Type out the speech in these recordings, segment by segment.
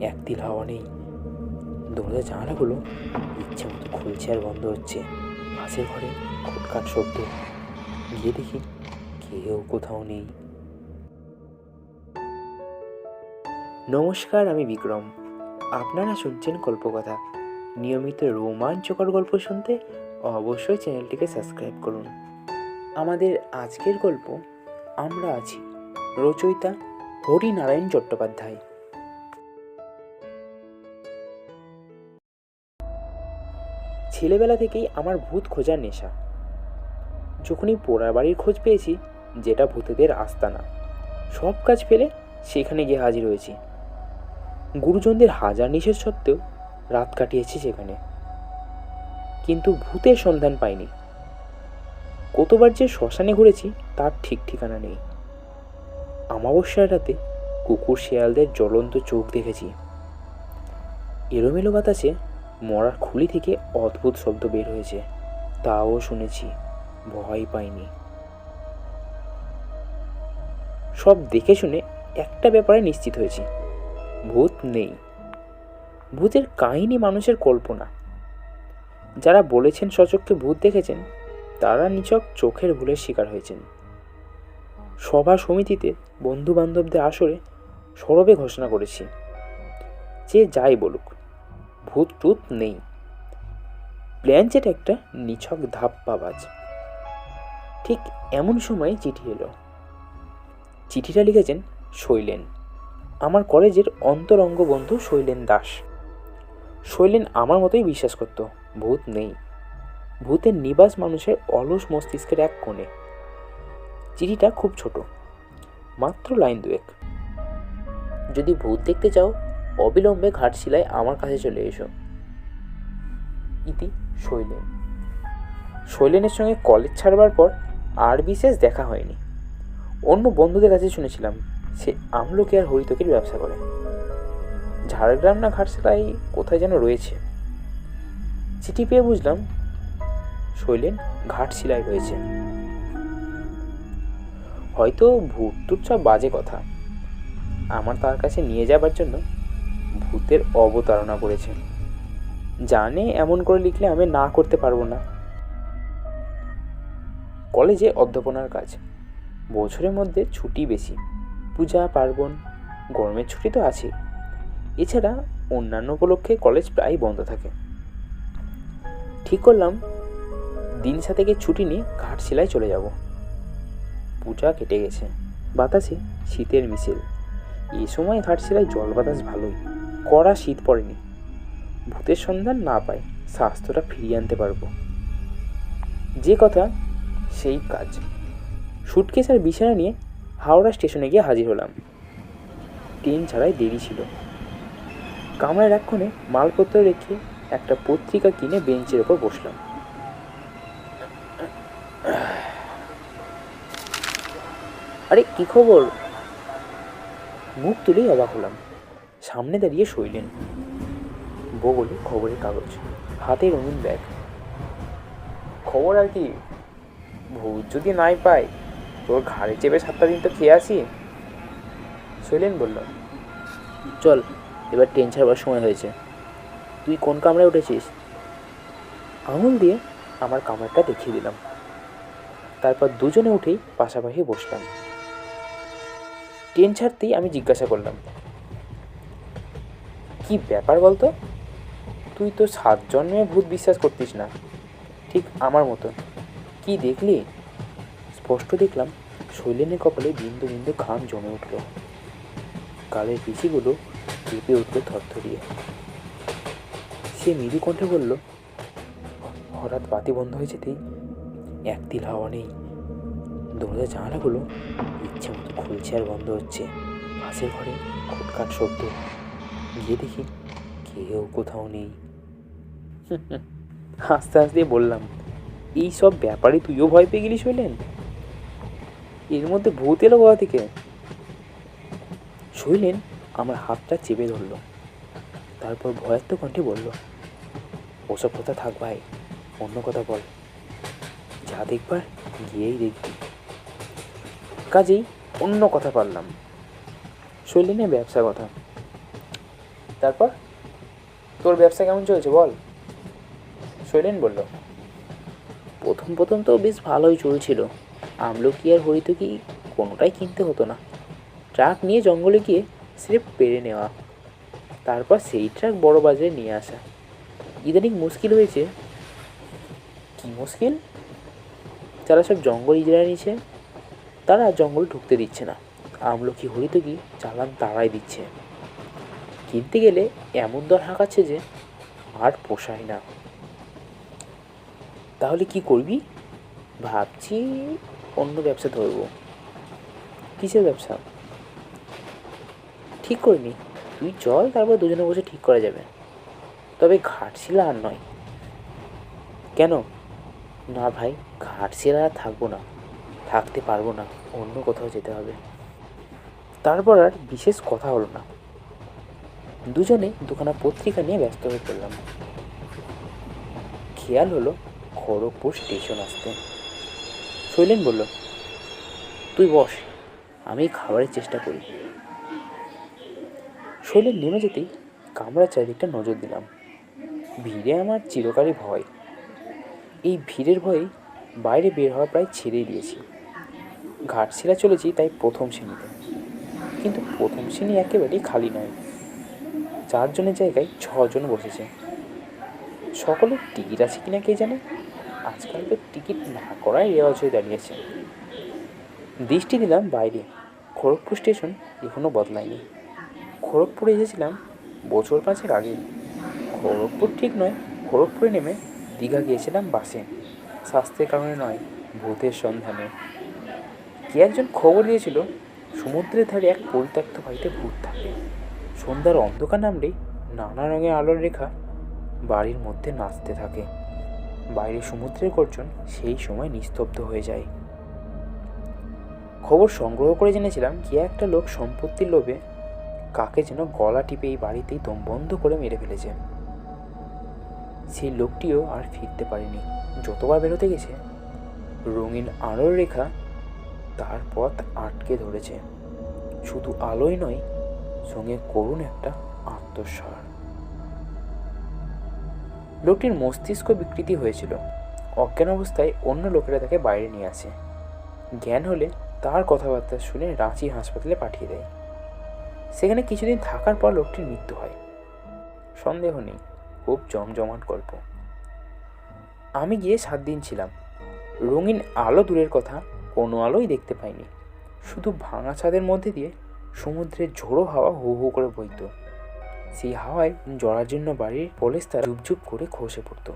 এক তিল হাওয়া নেই। দরজা জানালাগুলো ইচ্ছে মতো খুলছে আর বন্ধ হচ্ছে। পাশের ঘরে খুটখাট শব্দ। গিয়ে দেখি কেউ কোথাও নেই। নমস্কার, আমি বিক্রম। আপনারা শুনছেন গল্পকথা। নিয়মিত রোমাঞ্চকর গল্প শুনতে অবশ্যই চ্যানেলটিকে সাবস্ক্রাইব করুন। আমাদের আজকের গল্প, আমরা আছি রচয়িতা হরিনারায়ণ চট্টোপাধ্যায়। ছেলেবেলা থেকেই আমার ভূত খোঁজার নেশা। যখনই পোড়া বাড়ির খোঁজ পেয়েছি, যেটা ভূতেদের আস্তানা। সব কাজ ফেলে সেখানে গিয়ে হাজির হয়েছি। গুরুজনদের হাজার নিষেধ সত্ত্বেও রাত কাটিয়েছি সেখানে। কিন্তু ভূতের সন্ধান পাইনি। কতবার যে শ্মশানে ঘুরেছি, তার ঠিক ঠিকানা নেই। অমাবস্যার রাতে কুকুর শেয়ালদের জ্বলন্ত চোখ দেখেছি। এলোমেলো বাতাসে মরার খুলি থেকে অদ্ভুত শব্দ বের হয়েছে। তাও শুনেছি, ভয় পাইনি। সব দেখে শুনে একটা ব্যাপারে নিশ্চিত হয়েছি, ভূত নেই। ভূতের কাহিনী মানুষের কল্পনা। যারা বলেছেন সচক্ষে ভূত দেখেছেন, তারা নিচক চোখের ভুলের শিকার হয়েছেন। সভা সমিতিতে বন্ধু বান্ধবদের আসরে সরবে ঘোষণা করেছি। যে যাই বলুক। ভূত টুত নেই। প্ল্যানচেট একটা নিছক ধাপ্পাবাজ। ঠিক এমন সময় চিঠি এলো। চিঠিটা লিখেছেন শৈলেন। আমার কলেজের অন্তরঙ্গ বন্ধু শৈলেন দাস। শৈলেন আমার মতোই বিশ্বাস করত, ভূত নেই। ভূতের নিবাস মানুষের অলস মস্তিষ্কের এক কোণে। চিঠিটা খুব ছোট, মাত্র লাইন দুয়েক। যদি ভূত দেখতে চাও অবিলম্বে ঘাটশিলায় আমার কাছে চলে এসো। ইতি শৈলেন। শৈলেনের সঙ্গে কলেজ ছাড়বার পর আর বিশেষ দেখা হয়নি। অন্য বন্ধুদের কাছে শুনেছিলাম, সে আমলকি আর হরিতকের ব্যবসা করে। ঝাড়গ্রাম না ঘাটশিলায় কোথায় যেন রয়েছে। চিঠি পেয়ে বুঝলাম, শৈলেন ঘাটশিলায় রয়েছে। হয়তো ভূত সব বাজে কথা। আমার তার কাছে নিয়ে যাবার জন্য ভূতের অবতারণা করেছে। জানে এমন করে লিখলে আমি না করতে পারব না। কলেজে অধ্যাপনার কাজ। বছরের মধ্যে ছুটি বেশি। পূজা, পার্বণ, গরমের ছুটি তো আছে এছাড়া অন্যান্য উপলক্ষে কলেজ প্রায় বন্ধ থাকে। ঠিক করলাম, দিন সাথেকে ছুটি নিয়ে ঘাটশিলায় চলে যাব। পূজা কেটে গেছে। বাতাসে শীতের মিছিল এ সময় ঘাটশিলায় জল বাতাস ভালোই। কড়া শীত পড়েনি। ভূতের সন্ধান না পাই স্বাস্থ্যটা ফিরিয়ে আনতে পারব। যে কথা, সেই কাজ। সুটকেস আর বিছানা নিয়ে হাওড়া স্টেশনে গিয়ে হাজির হলাম। ট্রেন ছাড়াই দেরি ছিল। কামরার এক্ষণে মালপত্র রেখে একটা পত্রিকা কিনে বেঞ্চের ওপর বসলাম। আরে, কি খবর? মুখ তুলেই অবাক হলাম। সামনে দাঁড়িয়ে শৈলেন। বগলে খবরের কাগজ, হাতে রঙিন ব্যাগ। খবর আর কি? ভূত যদি নাই পাই তোর ঘাড়ে চেপে সাতটা দিন তো খেয়ে আসি। শৈলেন বলল, চল, এবার ট্রেন ছাড়বার সময় হয়েছে। তুই কোন কামরায় উঠেছিস? আঙুল দিয়ে আমার কামরাটা দেখিয়ে দিলাম। তারপর দুজনে উঠেই পাশাপাশি বসলাম। ট্রেন ছাড়তেই আমি জিজ্ঞাসা করলাম কি ব্যাপার বলতো? তুই তো সাত জন্মে ভূত বিশ্বাস করতিস না। ঠিক আমার মতন। কি দেখলি? স্পষ্ট দেখলাম শৈলেনের কপালে বিন্দু বিন্দু ঘাম জমে উঠল। গালের পিসিগুলো কেঁপে উঠল থরথরিয়ে। সে মৃদু কণ্ঠে বলল, হঠাৎ বাতি বন্ধ হয়ে যেতেই এক তিল হাওয়া নেই। দরজা জানালাগুলো ইচ্ছে মতো খুলছে আর বন্ধ হচ্ছে। পাশের ঘরে খুটখাট শব্দ। গিয়ে দেখি কেউ কোথাও নেই। হাসতে হাসতে বললাম, এই সব ব্যাপারে তুইও ভয় পেয়ে গেলি হইলেন? এর মধ্যে ভূত এলো কোথা থেকে? শৈলেন আমার হাতটা চেপে ধরলো। তারপর ভয়াত্ম কণ্ঠে বলল, ওসব কথা থাক ভাই, অন্য কথা বল। যা দেখবার গিয়েই দেখবি। কাজেই অন্য কথা পারলাম। শৈলেনের ব্যবসা কথা। তারপর? তোর ব্যবসা কেমন চলছে বল। শৈলেন বলল প্রথম প্রথম তো বেশ ভালোই চলছিল। আমলকি আর হরিতকি কোনোটাই কিনতে হতো না। ট্রাক নিয়ে জঙ্গলে গিয়ে স্রেফ পেরে নেওয়া। তারপর সেই ট্রাক বড় বাজারে নিয়ে আসা। ইদানিং মুশকিল হয়েছে। কি মুশকিল? যারা সব জঙ্গল ইজরা নিচ্ছে তারা জঙ্গল ঢুকতে দিচ্ছে না। আমলকি হরিতকি চালান তাড়াই দিচ্ছে। কিনতে গেলে এমন দর হাঁকাচ্ছে যে আর পোষায় না। তাহলে কি করবি? ভাবছি অন্য ব্যবসা ধরবো। কিসের ব্যবসা? ঠিক করিনি। তুই চল, তারপর দুজনে বসে ঠিক করা যাবে। তবে ঘাটশিলা আর নয়। কেন? না ভাই, ঘাটশিলা আর থাকব না। থাকতে পারব না। অন্য কোথাও যেতে হবে। তারপর আর বিশেষ কথা হলো না। দুজনে দুখানা পত্রিকা নিয়ে ব্যস্ত হয়ে পড়লাম। খেয়াল হলো খড়গপুর স্টেশন আসতে। শৈলেন বলল, তুই বস, আমি খাবারের চেষ্টা করি। শৈলেন নেমে যেতেই কামরার চারিদিকটা নজর দিলাম। ভিড়ে আমার চিরকালই ভয়। এই ভিড়ের ভয়েই বাইরে বের হওয়া প্রায় ছেড়েই দিয়েছি। ঘাটশিলা চলেছি তাই প্রথম শ্রেণীতে। কিন্তু প্রথম শ্রেণি একেবারেই খালি নয়। চারজনের জায়গায় ছজন বসেছে। সকলের টিকিট আছে কিনা কে জানে? আজকাল তো টিকিট না করাই রেওয়াজ হয়ে দাঁড়িয়েছে। দৃষ্টি দিলাম বাইরে। খড়গপুর স্টেশন এখনও বদলায়নি। খড়গপুরে এসেছিলাম বছর পাঁচের আগে। খড়গপুর ঠিক নয়, খড়গপুরে নেমে দীঘা গিয়েছিলাম বাসে। স্বাস্থ্যের কারণে নয়, ভূতের সন্ধানে। কে একজন খবর দিয়েছিল, সমুদ্রের ধারে এক পরিত্যক্ত বাড়িতে ভূত থাকে। সন্ধ্যার অন্ধকার নামলেই নানা রঙের আলোর রেখা বাড়ির মধ্যে নাচতে থাকে। বাইরে সমুদ্রের গর্জন সেই সময় নিস্তব্ধ হয়ে যায়। খবর সংগ্রহ করে জেনেছিলাম কি একটা লোক সম্পত্তির লোভে কাকে যেন গলা টিপে এই বাড়িতেই দম বন্ধ করে মেরে ফেলেছে। সেই লোকটিও আর ফিরতে পারেনি। যতবার বেরোতে গেছে, রঙিন আলোর রেখা তার পথ আটকে ধরেছে। শুধু আলোই নয় সঙ্গে করুণ একটা আত্মস্বর লোকটির মস্তিষ্ক বিকৃতি হয়েছিল। অজ্ঞান অবস্থায় অন্য লোকেরা তাকে বাইরে নিয়ে আসে। জ্ঞান হলে তার কথাবার্তা শুনে রাঁচি হাসপাতালে পাঠিয়ে দেয়। সেখানে কিছুদিন থাকার পর লোকটির মৃত্যু হয়। সন্দেহ নেই, খুব জমজমাট গল্প। আমি গিয়ে সাত দিন ছিলাম। রঙিন আলো দূরের কথা কোনো আলোই দেখতে পাইনি। শুধু ভাঙা ছাদের মধ্যে দিয়ে সমুদ্রের ঝোড়ো হাওয়া হু হু করে বইতো। সেই হাওয়ায় জরাজীর্ণ বাড়ির পলেস্তার ঝুপঝুপ করে খসে পড়তো।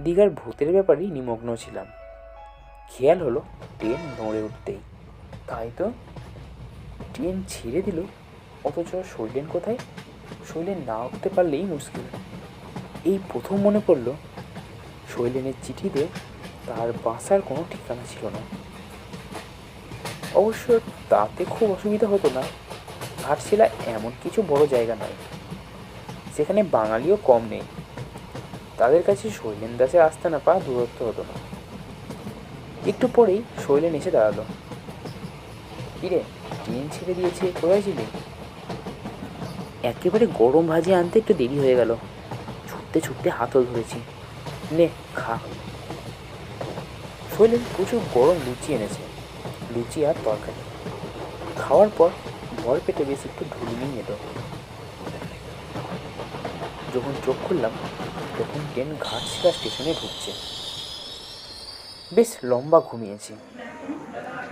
দীঘার ভূতের ব্যাপারেই নিমগ্ন ছিলাম। খেয়াল হলো ট্রেন নড়ে উঠতেই। তাই তো? ট্রেন ছেড়ে দিল, অথচ শৈলেন কোথায়? শৈলেন না উঠতে পারলেই মুশকিল। এই প্রথম মনে পড়ল, শৈলেনের চিঠিতে তার বাসার কোনো ঠিকানা ছিল না। অবশ্য তাতে খুব অসুবিধা হতো না। ঘাটশিলা এমন কিছু বড় জায়গা নয় সেখানে বাঙালিও কম নেই। তাদের কাছে শৈলেন দাসে আসতে না পাওয়া দূরত্ব হতো না। একটু পরেই শৈলেন এসে দাঁড়াল। কিরে ট্রেন ছেড়ে দিয়েছে, কোথায় ছিলি? একেবারে গরম ভাজি আনতে একটু দেরি হয়ে গেল। ছুটতে ছুটতে হাতল ধরেছি। নে, খা। শৈলেন প্রচুর গরম লুচি এনেছে। লুচি আর তরকারি। খাওয়ার পর ভর পেটে বেশ একটু ঢুলমি এলো যখন চোখ খুললাম, তখন ট্রেন ঘাটশিলা স্টেশনে ঢুকছে। বেশ লম্বা ঘুমিয়েছি।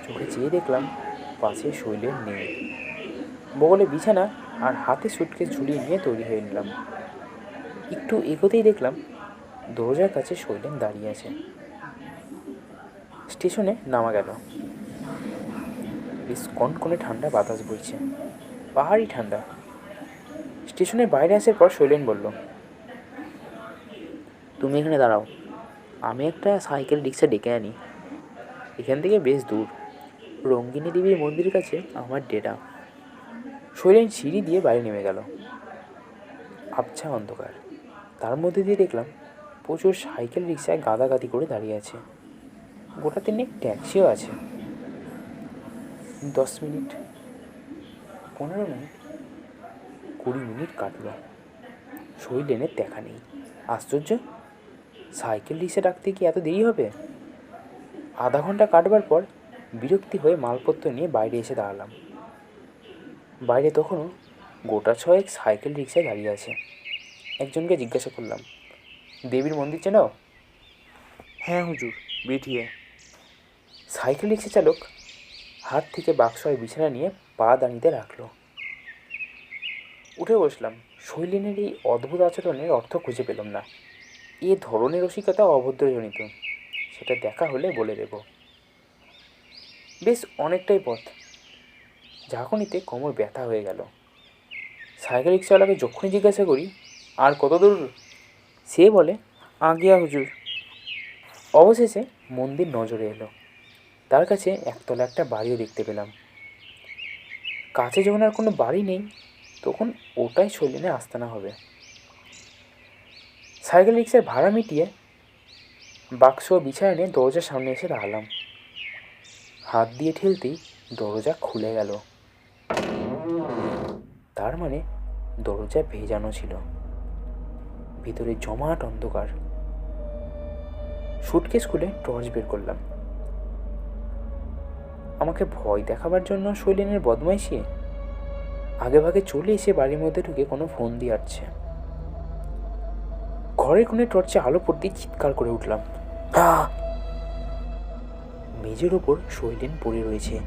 চোখে চেয়ে দেখলাম পাশে শৈলের নেই বগলে বিছানা আর হাতে সুটকেস ঝুলিয়ে নিয়ে তৈরি হয়ে নিলাম। একটু এগোতেই দেখলাম দরজার কাছে শৈলেন দাঁড়িয়ে আছে। স্টেশনে নামা গেল। বেশ কনকনে ঠান্ডা বাতাস বইছে। পাহাড়ি ঠান্ডা। স্টেশনের বাইরে আসার পর শৈলেন বলল, তুমি এখানে দাঁড়াও। আমি একটা সাইকেল রিক্সা ডেকে আনি। এখান থেকে বেশ দূর। রঙ্গিনী দেবীর মন্দিরের কাছে আমার ডেটা শৈলেন সিঁড়ি দিয়ে বাইরে নেমে গেল। আবছা অন্ধকার। তার মধ্যে দিয়ে দেখলাম প্রচুর সাইকেল রিক্সায় গাদাগাদি করে দাঁড়িয়ে আছে। গোটা তিনেক ট্যাক্সিও আছে। দশ মিনিট, পনেরো মিনিট, কুড়ি মিনিট কাটল। শৈলেনের দেখা নেই। আশ্চর্য? সাইকেল রিক্সা ডাকতে কি এত দেরি হবে? আধা ঘণ্টা কাটবার পর বিরক্তি হয়ে মালপত্র নিয়ে বাইরে এসে দাঁড়ালাম। বাইরে তখনও গোটা ছয়েক সাইকেল রিক্সায় দাঁড়িয়ে আছে। একজনকে জিজ্ঞাসা করলাম, দেবীর মন্দির চেনাও হ্যাঁ হুজুর বেঠিয়ে সাইকেল রিক্সা চালক হাত থেকে বাক্স আর বিছানা নিয়ে পা দাঁড়িতে রাখল। উঠে বসলাম। শৈলিনের এই অদ্ভুত আচরণের অর্থ খুঁজে পেলাম না। এ ধরনের রসিকতা অভদ্রজনিত। সেটা দেখা হলে বলে দেব। বেশ অনেকটাই পথ। ঝাঁকুনিতে কোমর ব্যথা হয়ে গেল। সাইকেল রিক্সাওয়ালাকে যখনই জিজ্ঞাসা করি, আর কত দূর? সে বলে আগিয়া হুজুর। অবশেষে মন্দির নজরে এলো। তার কাছে একতলা একটা বাড়িও দেখতে পেলাম। কাছে যখন আর কোনো বাড়ি নেই, তখন ওটাই শৈলেনে আস্তানা হবে। সাইকেল রিক্সার ভাড়া মিটিয়ে বাক্স বিছানা নিয়ে দরজার সামনে এসে দাঁড়ালাম। হাত দিয়ে ঠেলতেই দরজা খুলে গেল। তার মানে দরজা ভেজানো ছিল। ভিতরে জমাট অন্ধকার। সুটকেস খুলে টর্চ বের করলাম। আমাকে ভয় দেখাবার জন্য শৈলেনের বদমাইশি? আগে ভাগে চলে এসে বাড়ির মধ্যে ঢুকে কোনো ফোন দিয়ে আসছে ঘরের কোণে টর্চে আলো পড়তেই চিৎকার করে উঠলাম! মেঝের ওপর শৈলেন পড়ে রয়েছে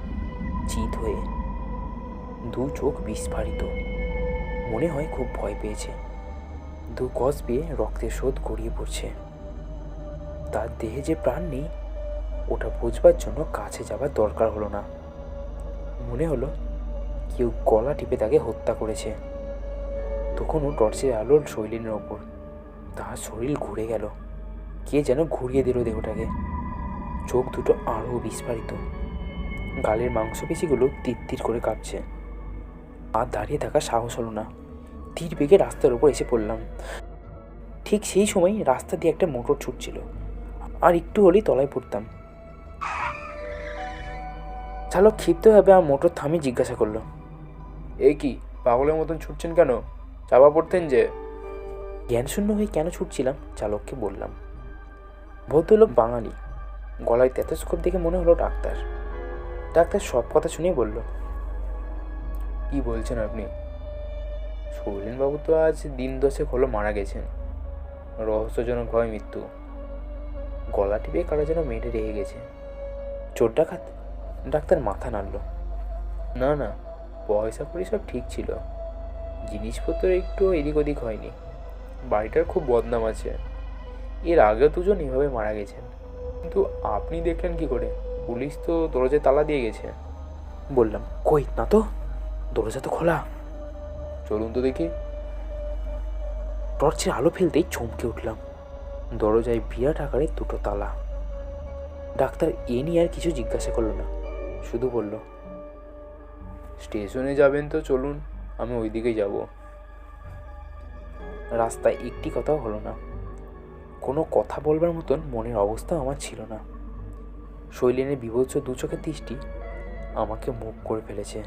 চিত হয়ে। দু চোখ বিস্ফারিত। মনে হয় খুব ভয় পেয়েছে। দু গজ বেয়ে রক্তের স্রোত গড়িয়ে পড়ছে। তার দেহে যে প্রাণ নেই ওটা বুঝবার জন্য কাছে যাবার দরকার হলো না। মনে হলো কেউ গলা টিপে তাকে হত্যা করেছে। তখনও টর্চের আলোর শৈলিনের ওপর তার শরীর ঘুরে গেল। কে যেন ঘুরিয়ে দিল দেহটাকে। চোখ দুটো আরও বিস্ফারিত। গালের মাংসপেশিগুলো তিত্তির করে কাঁপছে। আর দাঁড়িয়ে থাকা সাহস হলো না। তীর বেগে রাস্তার ওপর এসে পড়লাম। ঠিক সেই সময় রাস্তা দিয়ে একটা মোটর ছুটছিল। আর একটু হলেই তলায় পড়তাম। চালক ক্ষিপ্তভাবে আমার মোটর থামিয়ে জিজ্ঞাসা করল। এ কি, পাগলের মতন ছুটছেন কেন? চাপা পড়তেন যে? জ্ঞানশূন্য হয়ে কেন ছুটছিলাম? চালককে বললাম। ভদ্রলোক বাঙালি। গলায় তেতস্কোপ দেখে মনে হলো ডাক্তার। ডাক্তার সব কথা শুনে বলল, কি বলছেন আপনি? শৈলেনবাবু তো আজ দিন দশেক হলো মারা গেছেন। রহস্যজনক হয় মৃত্যু। গলা টিপে কারও যেন মেরে রেগে গেছে। চোর ডাকাত? ডাক্তার মাথা নাড়ল। না না পয়সা করি সব ঠিক ছিল। জিনিসপত্র একটু এদিক ওদিক হয়নি। বাড়িটার খুব বদনাম আছে। এর আগেও দুজন এভাবে মারা গেছেন। কিন্তু আপনি দেখলেন কি করে? পুলিশ তো দরজায় তালা দিয়ে গেছে। বললাম কই না তো? দরজা তো খোলা। চলুন তো দেখি। টর্চের আলো ফেলতেই চমকে উঠলাম। দরজায় বিরাট আকারে দুটো তালা। ডাক্তার এ নিয়ে আর কিছু জিজ্ঞাসা করল না। শুধু বলল, স্টেশনে যাবেন তো, চলুন, আমি ওইদিকেই যাব। রাস্তায় একটি কথাও হলো না। কোনো কথা বলবার মতন মনের অবস্থা আমার ছিল না। শৈলেনের বিভৎস দু চোখের দৃষ্টি আমাকে মুখ করে ফেলেছে।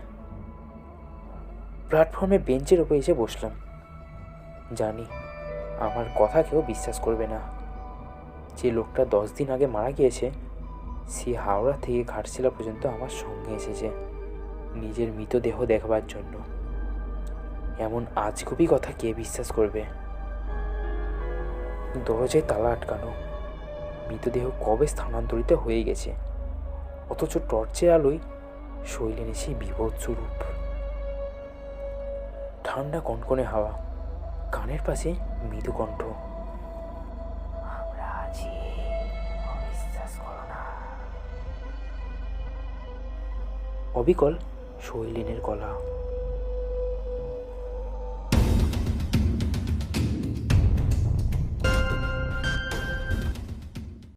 প্ল্যাটফর্মে বেঞ্চের ওপর এসে বসলাম। জানি, আমার কথা কেউ বিশ্বাস করবে না। যে লোকটা দশ দিন আগে মারা গিয়েছে সে হাওড়া থেকে ঘাটশিলা পর্যন্ত আমার সঙ্গে এসেছে নিজের মৃতদেহ দেখবার জন্য। এমন আজগুবি কথা কে বিশ্বাস করবে? দরজায় তালা আটকানো। মৃতদেহ কবে স্থানান্তরিত হয়ে গেছে? অথচ টর্চের আলোয় শৈলেন সেই বিভৎস রূপ। ঠান্ডা কনকনে হাওয়া, কানের পাশে মৃদু কণ্ঠ। অবিকল শৈলেনের গলা